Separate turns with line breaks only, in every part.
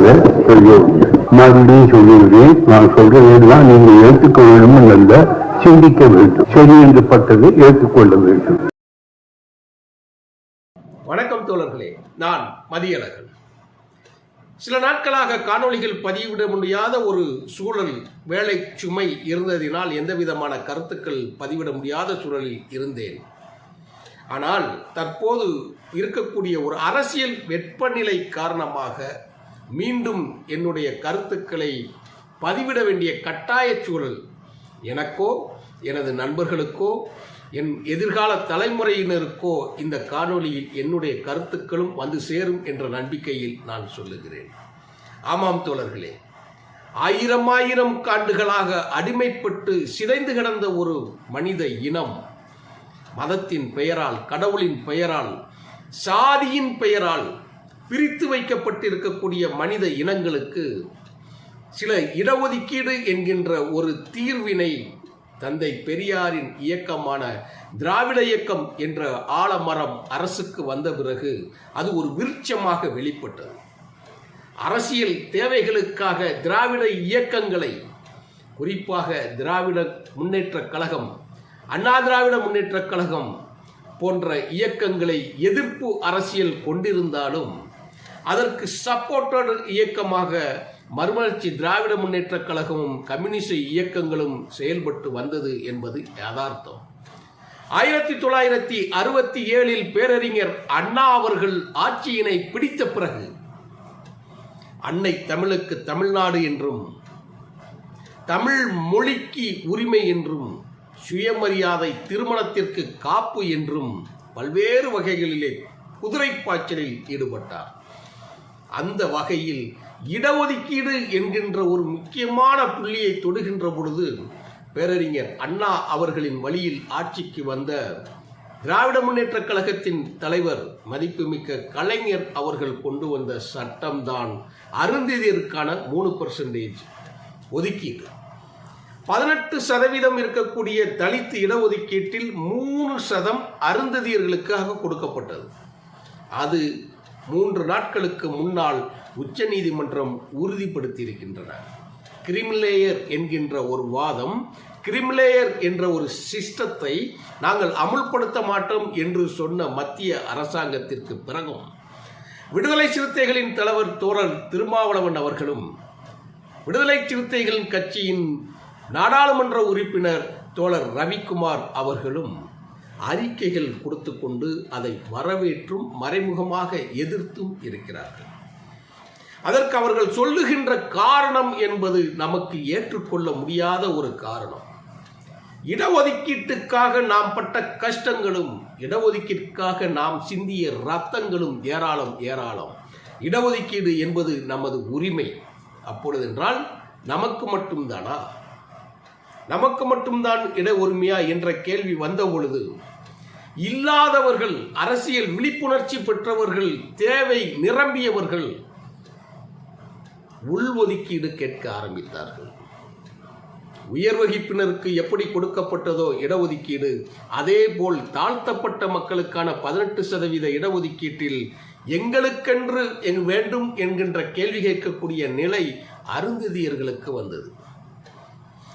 இல்லை பெரியோர்களே மறுபடியும் சொல்லுகிறேன். நான் சொல்றதுதான் நீங்கள் ஏற்றுக்க வேண்டும் அல்ல சிந்திக்க வேண்டும். சரி என்று பட்டதை ஏற்றுக்கொள்ள வேண்டும்.
வணக்கம் தோழர்களே. நான் மதியழகன். சில நாட்களாக காணொளிகள் பதிவிட முடியாத ஒரு சூழல் வேலை சுமை இருந்ததினால் எந்த விதமான கருத்துக்கள் பதிவிட முடியாத சூழலில் இருந்தேன். ஆனால் தற்போது இருக்கக்கூடிய ஒரு அரசியல் வெப்பநிலை காரணமாக மீண்டும் என்னுடைய கருத்துக்களை பதிவிட வேண்டிய கட்டாயச் சூழல் எனக்கோ எனது நண்பர்களுக்கோ என் எதிர்கால தலைமுறையினருக்கோ இந்த காணொளியில் என்னுடைய கருத்துக்களும் வந்து சேரும் என்ற நம்பிக்கையில் நான் சொல்லுகிறேன். ஆமாம் தோழர்களே ஆயிரம் ஆயிரம் ஆண்டுகளாக அடிமைப்பட்டு சிதைந்து கிடந்த ஒரு மனித இனம் மதத்தின் பெயரால் கடவுளின் பெயரால் சாதியின் பெயரால் பிரித்து வைக்கப்பட்டிருக்கக்கூடிய மனித இனங்களுக்கு சில இடஒதுக்கீடு என்கின்ற ஒரு தீர்வினை தந்தை பெரியாரின் இயக்கமான திராவிட இயக்கம் என்ற ஆலமரம் அரசுக்கு வந்த பிறகு அது ஒரு விருட்சமாக வெளிப்பட்டது. அரசியல் தேவைகளுக்காக திராவிட இயக்கங்களை குறிப்பாக திராவிட முன்னேற்றக் கழகம் அண்ணா திராவிட முன்னேற்றக் கழகம் போன்ற இயக்கங்களை எதிர்ப்பு அரசியல் கொண்டிருந்தாலும் அதற்கு சப்போர்ட்டட் இயக்கமாக மறுமலர்ச்சி திராவிட முன்னேற்ற கழகமும் கம்யூனிஸ்ட் இயக்கங்களும் செயல்பட்டு வந்தது என்பது யதார்த்தம். ஆயிரத்தி தொள்ளாயிரத்தி அறுபத்தி ஏழில் பேரறிஞர் அண்ணா அவர்கள் ஆட்சியினை பிடித்த பிறகு அன்னை தமிழுக்கு தமிழ்நாடு என்றும் தமிழ் மொழிக்கு உரிமை என்றும் சுயமரியாதை திருமணத்திற்கு காப்பு என்றும் பல்வேறு வகைகளிலே குதிரை பாய்ச்சலில் ஈடுபட்டார். அந்த வகையில் இடஒதுக்கீடு என்கின்ற ஒரு முக்கியமான புள்ளியை தொடுகின்ற பொழுது பேரறிஞர் அண்ணா அவர்களின் வழியில் ஆட்சிக்கு வந்த திராவிட முன்னேற்ற கழகத்தின் தலைவர் மதிப்புமிக்க கலைஞர் அவர்கள் கொண்டு வந்த சட்டம்தான் அருந்ததியருக்கான மூணு பர்சன்டேஜ் ஒதுக்கீடு. பதினெட்டு சதவீதம் இருக்கக்கூடிய தலித் இடஒதுக்கீட்டில் மூணு சதம் அருந்ததியர்களுக்காக கொடுக்கப்பட்டது. அது மூன்று நாட்களுக்கு முன்னால் உச்சநீதிமன்றம் உறுதிப்படுத்தியிருக்கின்றன. கிரிமிலேயர் என்கின்ற ஒரு வாதம் கிரிமிலேயர் என்ற ஒரு சிஸ்டத்தை நாங்கள் அமுல்படுத்த மாட்டோம் என்று சொன்ன மத்திய அரசாங்கத்திற்கு பிறகும் விடுதலை சிறுத்தைகளின் தலைவர் தோழர் திருமாவளவன் அவர்களும் விடுதலை சிறுத்தைகளின் கட்சியின் நாடாளுமன்ற உறுப்பினர் தோழர் ரவிக்குமார் அவர்களும் அறிக்கைகள் கொடுத்து கொண்டு அதை வரவேற்றும் மறைமுகமாக எதிர்த்தும் இருக்கிறார்கள். அதற்கு அவர்கள் சொல்லுகின்ற காரணம் என்பது நமக்கு ஏற்றுக்கொள்ள முடியாத ஒரு காரணம். இடஒதுக்கீட்டுக்காக நாம் பட்ட கஷ்டங்களும் இடஒதுக்கீட்டுக்காக நாம் சிந்திய ரத்தங்களும் ஏராளம் ஏராளம். இடஒதுக்கீடு என்பது நமது உரிமை. அப்பொழுதென்றால் நமக்கு மட்டும்தானா? நமக்கு மட்டும்தான் இட உரிமையா என்ற கேள்வி வந்த பொழுது இல்லாதவர்கள் அரசியல் விழிப்புணர்ச்சி பெற்றவர்கள் தேவை நிரம்பியவர்கள் உள்ஒதுக்கீடு கேட்க ஆரம்பித்தார்கள். உயர் வகுப்பினருக்கு எப்படி கொடுக்கப்பட்டதோ இடஒதுக்கீடு அதே போல் தாழ்த்தப்பட்ட மக்களுக்கான பதினெட்டு சதவீத இடஒதுக்கீட்டில் எங்களுக்கென்று வேண்டும் என்கின்ற கேள்வி கேட்கக்கூடிய நிலை அருந்ததியர்களுக்கு வந்தது.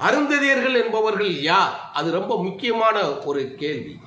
அருந்ததியர்கள் என்பவர்கள் யார்? அது ரொம்ப முக்கியமான ஒரு கேள்வி.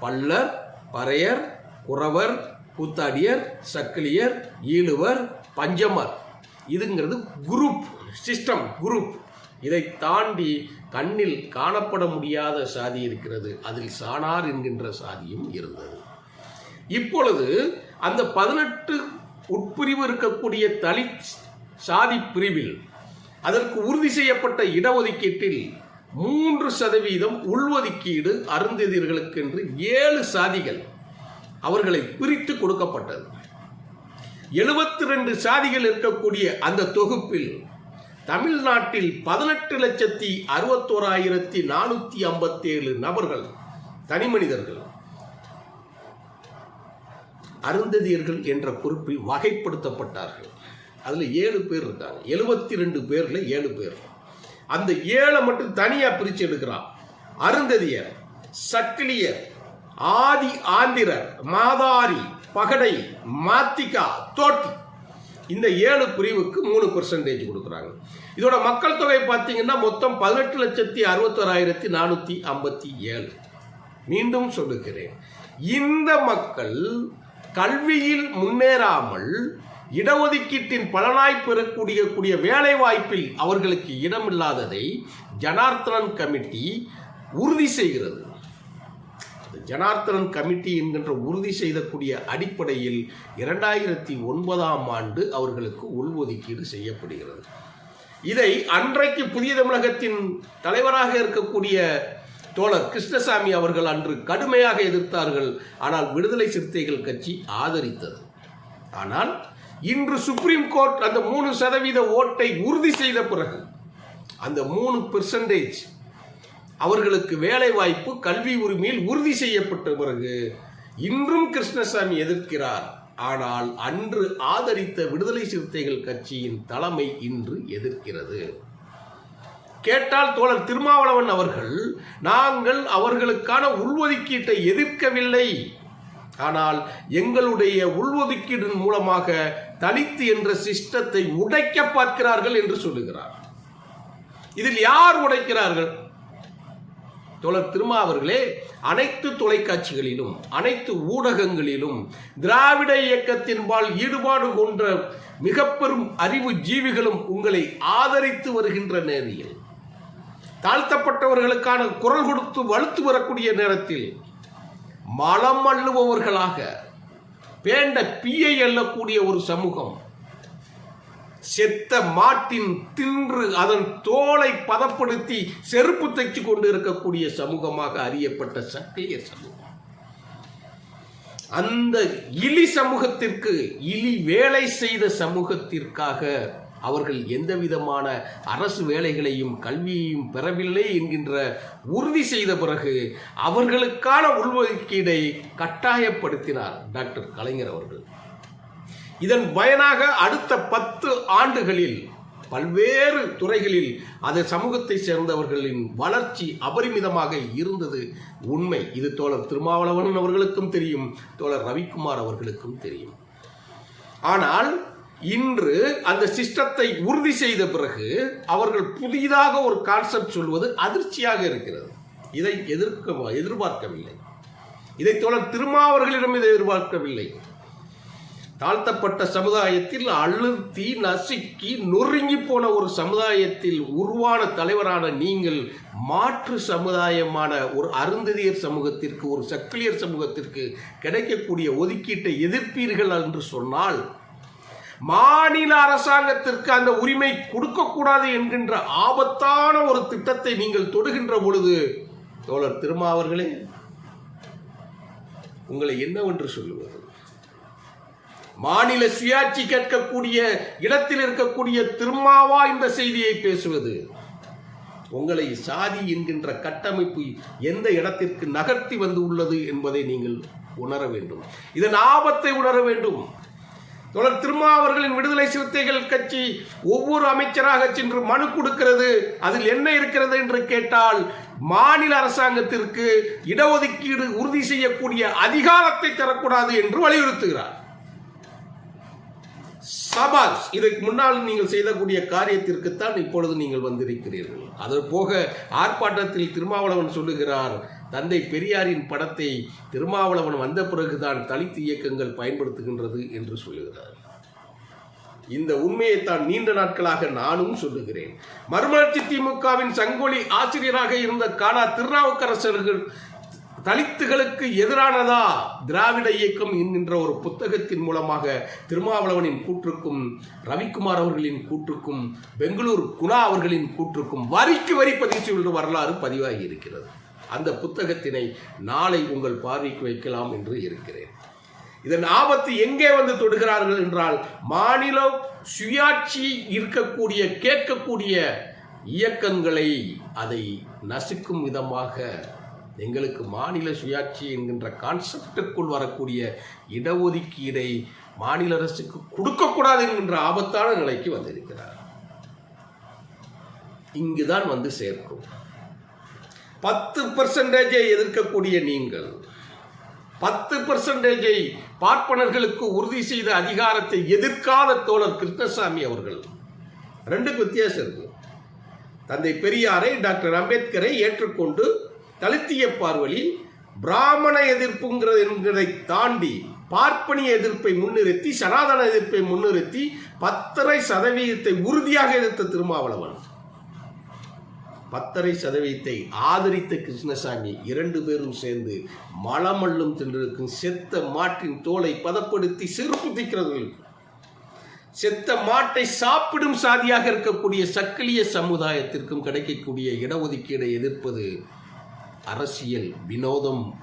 பல்லர் பறையர் குறவர் கூத்தாடியர் சக்கிலியர் ஈழுவர் பஞ்சமர். இதுங்கிறது குரூப் சிஸ்டம் குரூப். இதை தாண்டி கண்ணில் காணப்பட முடியாத சாதி இருக்கிறது. அதில் சாணார் என்கின்ற சாதியும் இருந்தது. இப்பொழுது அந்த பதினெட்டு உட்பிரிவு இருக்கக்கூடிய தலித் சாதி பிரிவில் அதற்கு உறுதி செய்யப்பட்ட இடஒதுக்கீட்டில் மூன்று சதவீதம் உள்ஒதுக்கீடு அருந்ததியர்களுக்கு என்று ஏழு சாதிகள் அவர்களை பிரித்து கொடுக்கப்பட்டது. எழுபத்தி ரெண்டு சாதிகள் இருக்கக்கூடிய அந்த தொகுப்பில் தமிழ்நாட்டில் பதினெட்டு லட்சத்தி அறுபத்தோராயிரத்தி நானூற்றி ஐம்பத்தேழு நபர்கள் தனிமனிதர்கள் அருந்ததியர்கள் என்ற பொறுப்பில் வகைப்படுத்தப்பட்டார்கள். அதில் ஏழு பேர் இருக்காங்க. எழுபத்தி ரெண்டு பேரில் ஏழு பேர். அந்த ஏழை மட்டும் தனியாக பிரித்து எடுக்கிறான். அருந்ததியர் சக்கிலியர் ஆதி ஆந்திரர் மாதாரி பகடை மாத்திகா தோட்டி. இந்த ஏழு பிரிவுக்கு மூணு பெர்சன்டேஜ் கொடுக்குறாங்க. இதோட மக்கள் தொகை பார்த்தீங்கன்னா மொத்தம் பதினெட்டு லட்சத்தி அறுபத்தோராயிரத்தி நானூற்றி ஐம்பத்தி ஏழு. மீண்டும் சொல்லுகிறேன். இந்த மக்கள் கல்வியில் முன்னேறாமல் இடஒதுக்கீட்டின் பலனாய் பெறக்கூடிய கூடிய வேலை வாய்ப்பில் அவர்களுக்கு இடமில்லாததை ஜனார்த்தனன் கமிட்டி உறுதி செய்கிறது. ஜனார்த்தனன் கமிட்டி என்கின்ற உறுதி செய்தக்கூடிய அடிப்படையில் இரண்டாயிரத்தி ஒன்பதாம் ஆண்டு அவர்களுக்கு உள்ஒதுக்கீடு செய்யப்படுகிறது. இதை அன்றைக்கு புதிய தமிழகத்தின் தலைவராக இருக்கக்கூடிய தோழர் கிருஷ்ணசாமி அவர்கள் அன்று கடுமையாக எதிர்த்தார்கள். ஆனால் விடுதலை சிறுத்தைகள் கட்சி ஆதரித்தது. ஆனால் இன்று சுப்ரீம் கோர்ட் அந்த மூணு சதவீத ஓட்டை உறுதி செய்த பிறகு அந்த மூணு பெர்சன்டேஜ் அவர்களுக்கு வேலை வாய்ப்பு கல்வி உரிமையில் உறுதி செய்யப்பட்ட பிறகு இன்றும் கிருஷ்ணசாமி எதிர்க்கிறார். ஆனால் அன்று ஆதரித்த விடுதலை சிறுத்தைகள் கட்சியின் தலைமை இன்று எதிர்க்கிறது. கேட்டால் தோழர் திருமாவளவன் அவர்கள் நாங்கள் அவர்களுக்கான உள்ஒதுக்கீட்டை எதிர்க்கவில்லை. ஆனால் எங்களுடைய உள்ஒதுக்கீடு மூலமாக தலித்து என்ற சிஸ்டத்தை உடைக்க பார்க்கிறார்கள் என்று சொல்லுகிறார். இதில் யார் உடைக்கிறார்கள்? தோழர் திருமா அவர்களே அனைத்து தொலைக்காட்சிகளிலும் அனைத்து ஊடகங்களிலும் திராவிட இயக்கத்தின்பால் ஈடுபாடு கொண்ட மிக பெரும் அறிவு ஜீவிகளும் உங்களை ஆதரித்து வருகின்ற நேரில் தாழ்த்தப்பட்டவர்களுக்கான குரல் கொடுத்து வலுத்து வரக்கூடிய நேரத்தில் மலம் அள்ளுபவர்களாக வேண்ட பீயை எல்லக்கூடிய ஒரு சமூகம். செத்த மாட்டின் தின்று அதன் தோலை பதப்படுத்தி செருப்பு தைச்சு கொண்டு இருக்கக்கூடிய சமூகமாக அறியப்பட்ட சக்கிலிய சமூகம். அந்த இலி சமூகத்திற்கு இலி வேலை செய்த சமூகத்திற்காக அவர்கள் எந்த விதமான அரசு வேலைகளையும் கல்வியையும் பெறவில்லை என்கின்ற உறுதி செய்த பிறகு அவர்களுக்கான உள்ஒதுக்கீடை கட்டாயப்படுத்தினார் டாக்டர் கலைஞர் அவர்கள். இதன் பயனாக அடுத்த பத்து ஆண்டுகளில் பல்வேறு துறைகளில் அது சமூகத்தை சேர்ந்தவர்களின் வளர்ச்சி அபரிமிதமாக இருந்தது. உண்மை. இது தோழர் திருமாவளவன் அவர்களுக்கும் தெரியும் தோழர் ரவிக்குமார் அவர்களுக்கும் தெரியும். ஆனால் இன்று அந்த சிஸ்டத்தை உறுதி செய்த பிறகு அவர்கள் புதிதாக ஒரு கான்செப்ட் சொல்வது அதிர்ச்சியாக இருக்கிறது. இதை எதிர்க்க எதிர்பார்க்கவில்லை. இதை தோழர் திருமாவர்களிடம் இதை எதிர்பார்க்கவில்லை. தாழ்த்தப்பட்ட சமுதாயத்தில் அழுத்தி நசுக்கி நொறுங்கி போன ஒரு சமுதாயத்தில் உருவான தலைவரான நீங்கள் மாற்று சமுதாயமான ஒரு அருந்ததியர் சமூகத்திற்கு ஒரு சக்கிலியர் சமூகத்திற்கு கிடைக்கக்கூடிய ஒதுக்கீட்டை எதிர்ப்பீர்கள் என்று சொன்னால் மாநில அரசாங்கத்திற்கு அந்த உரிமை கொடுக்கக்கூடாது என்கின்ற ஆபத்தான ஒரு திட்டத்தை நீங்கள் தொடுகின்ற பொழுது தோழர் திருமா அவர்களே உங்களை என்னவென்று சொல்லுவது? மாநில சுயாட்சி கேட்கக்கூடிய இடத்தில் இருக்கக்கூடிய திருமாவா இந்த செய்தியை பேசுவது உங்களை சாதி என்கின்ற கட்டமைப்பு எந்த இடத்திற்கு நகர்த்தி வந்து உள்ளது என்பதை நீங்கள் உணர வேண்டும். இதன் ஆபத்தை உணர வேண்டும். தொடர் திருமா அவர்களின் விடுதலை சிறுத்தைகள் கட்சி ஒவ்வொரு அமைச்சராக சென்று மனு கொடுக்கிறது. அதில் என்ன இருக்கிறது என்று கேட்டால் மாநில அரசாங்கத்திற்கு இடஒதுக்கீடு உறுதி செய்யக்கூடிய அதிகாரத்தை தரக்கூடாது என்று வலியுறுத்துகிறார். சபாஸ் இதற்கு முன்னால் நீங்கள் செய்தக்கூடிய காரியத்திற்குத்தான் இப்பொழுது நீங்கள் வந்திருக்கிறீர்கள். அது போக ஆர்ப்பாட்டத்தில் திருமாவளவன் சொல்லுகிறார் தந்தை பெரியாரின் படத்தை திருமாவளவன் வந்த பிறகுதான் தலித் இயக்கங்கள் பயன்படுத்துகின்றது என்று சொல்லுகிறார். இந்த உண்மையை தான் நீண்ட நாட்களாக நானும் சொல்லுகிறேன். மறுமலர்ச்சி திமுகவின் சங்கொலி ஆசிரியராக இருந்த காலா திருநாவுக்கரசர்கள் தலித்துகளுக்கு எதிரானதா? திராவிட இயக்கம் என்கின்ற ஒரு புத்தகத்தின் மூலமாக திருமாவளவனின் கூற்றுக்கும் ரவிக்குமார் அவர்களின் கூற்றுக்கும் பெங்களூர் குணா அவர்களின் கூற்றுக்கும் வரிக்கு வரி பதிவு வரலாறு பதிவாகி இருக்கிறது. அந்த புத்தகத்தினை நாளை உங்கள் பார்வைக்கு வைக்கலாம் என்று இருக்கிறேன். இதன் ஆபத்து எங்கே வந்து தொடுகிறார்கள் என்றால் மாநில சுயாட்சி இருக்கக்கூடிய கேட்கக்கூடிய இயக்கங்களை அதை நசுக்கும் விதமாக எங்களுக்கு மாநில சுயாட்சி என்கின்ற கான்செப்டுக்குள் வரக்கூடிய இடஒதுக்கீடை மாநில அரசுக்கு கொடுக்கக்கூடாது என்கின்ற ஆபத்தான நிலைக்கு வந்திருக்கிறார். இங்குதான் வந்து சேர்க்கும். பத்து பர்சன்டேஜை எதிர்க்கக்கூடிய நீங்கள். பத்து பர்சன்டேஜை பார்ப்பனர்களுக்கு உறுதி செய்த அதிகாரத்தை எதிர்க்காத தோழர் கிருஷ்ணசாமி அவர்கள். ரெண்டுக்கு வித்தியாசம் இருக்கு. தந்தை பெரியாரை டாக்டர் அம்பேத்கரை ஏற்றுக்கொண்டு தலித்திய பார்வலில் பிராமண எதிர்ப்புங்கிறது என்கிறதை தாண்டி பார்ப்பனிய எதிர்ப்பை முன்னிறுத்தி சனாதன எதிர்ப்பை முன்னிறுத்தி பத்தரை சதவீதத்தை உறுதியாக எதிர்த்த திருமாவளவன். பத்தரை சதவீதத்தை ஆதரித்த கிருஷ்ணசாமி இரண்டு பேரும் சேர்ந்து மலமல்லும் தின்றிருக்கும் செத்த மாட்டின் தோலை பதப்படுத்தி செருப்பு செத்த மாட்டை சாப்பிடும் சாதியாக இருக்கக்கூடிய சக்கிலிய சமுதாயத்திற்கும் கிடைக்கக்கூடிய இடஒதுக்கீடை எதிர்ப்பது அரசியல் வினோதம்.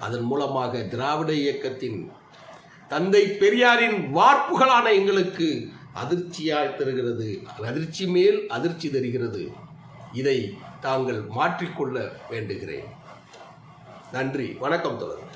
அதன் மூலமாக திராவிட இயக்கத்தின் தந்தை பெரியாரின் வார்ப்புகளான எங்களுக்கு அதிர்ச்சியாக தருகிறது. அதிர்ச்சி மேல் அதிர்ச்சி தருகிறது. இதை தாங்கள் மாற்றிக்கொள்ள வேண்டுகிறேன். நன்றி. வணக்கம் தொடர்